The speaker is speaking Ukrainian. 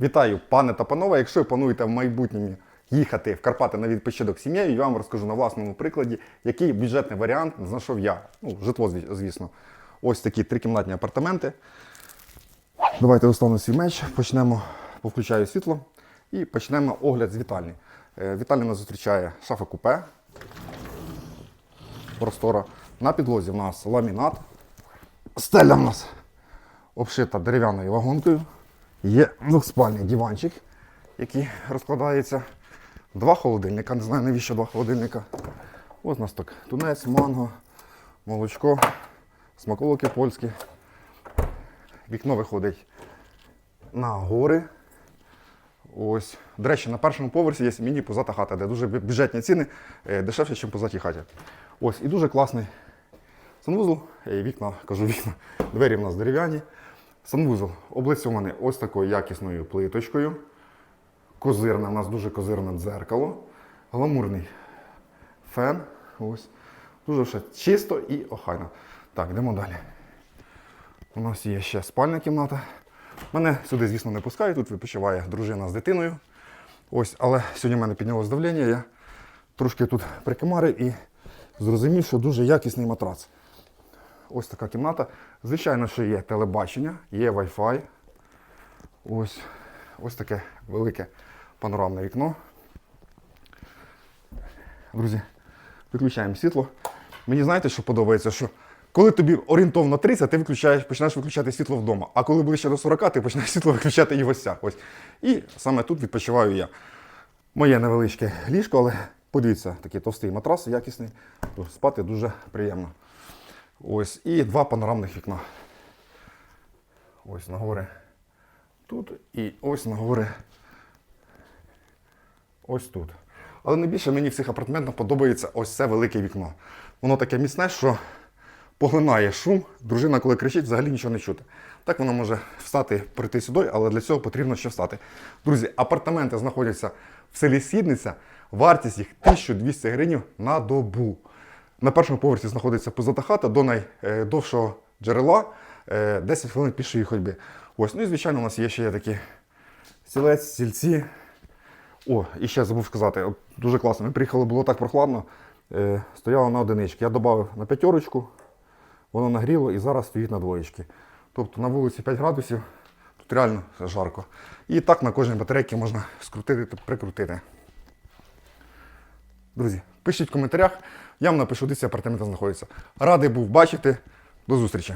Вітаю, пане та панове. Якщо ви плануєте в майбутньому їхати в Карпати на відпочинок сім'єю, я вам розкажу на власному прикладі, який бюджетний варіант знайшов я. Ну, житло, звісно. Ось такі трикімнатні апартаменти. Давайте достану свій меч, почнемо, повключаю світло і почнемо огляд з вітальні. Е, Вітальня нас зустрічає шафа купе. Простора. На підлозі в нас ламінат. Стеля в нас обшита дерев'яною вагонкою. Є двохспальний диванчик, який розкладається. Два холодильника, не знаю навіщо два холодильника. Ось у нас так тунець, манго, молочко, смаколики польські. Вікно виходить на гори. Ось. До речі, на першому поверсі є міні-позата хата, де дуже бюджетні ціни, е, дешевше, ніж позатій хаті. Ось, і дуже класний санвузол, е, вікна, кажу вікна, двері в нас дерев'яні. Санвузол облицьований ось такою якісною плиточкою. Козирне, у нас дуже козирне дзеркало. Гламурний фен. Ось. Дуже все чисто і охайно. Так, йдемо далі. У нас є ще спальня кімната. Мене сюди, звісно, не пускають. Тут відпочиває дружина з дитиною. Ось, але сьогодні в мене піднялось давлення. Я трошки тут прикимарив і зрозумів, що дуже якісний матрац. Ось така кімната. Звичайно, що є телебачення, є Wi-Fi. Ось, ось таке велике панорамне вікно. Друзі, виключаємо світло. Мені знаєте, що подобається, що коли тобі орієнтовно 30, ти виключаєш, починаєш виключати світло вдома. А коли ближче до 40, ти починаєш світло виключати і в ось. Ось. І саме тут відпочиваю я. Моє невеличке ліжко, але подивіться, такий товстий матрас, якісний. То спати дуже приємно. Ось. І два панорамних вікна. Ось на гори. Тут і ось на гори. Ось тут. Але найбільше мені в цих апартаментах подобається ось це велике вікно. Воно таке міцне, що поглинає шум. Дружина, коли кричить, взагалі нічого не чути. Так вона може встати, прийти сюди, але для цього потрібно ще встати. Друзі, апартаменти знаходяться в селі Сідниця. Вартість їх 1200 гривень на добу. На першому поверсі знаходиться позата хата до найдовшого джерела е, 10 хвилин пішої ходьби. Ось, ну і звичайно, у нас є ще такі стілець, стільці. О, і ще забув сказати, от дуже класно. Ми приїхали, було так прохладно, е, стояло на одинички. Я додав на п'ятерочку, воно нагріло і зараз стоїть на двоєчки. Тобто на вулиці 5 градусів, тут реально жарко. І так на кожній батарейці можна скрутити та прикрутити. Друзі, пишіть в коментарях, я вам напишу, де ці апартаменти знаходяться. Радий був бачити. До зустрічі!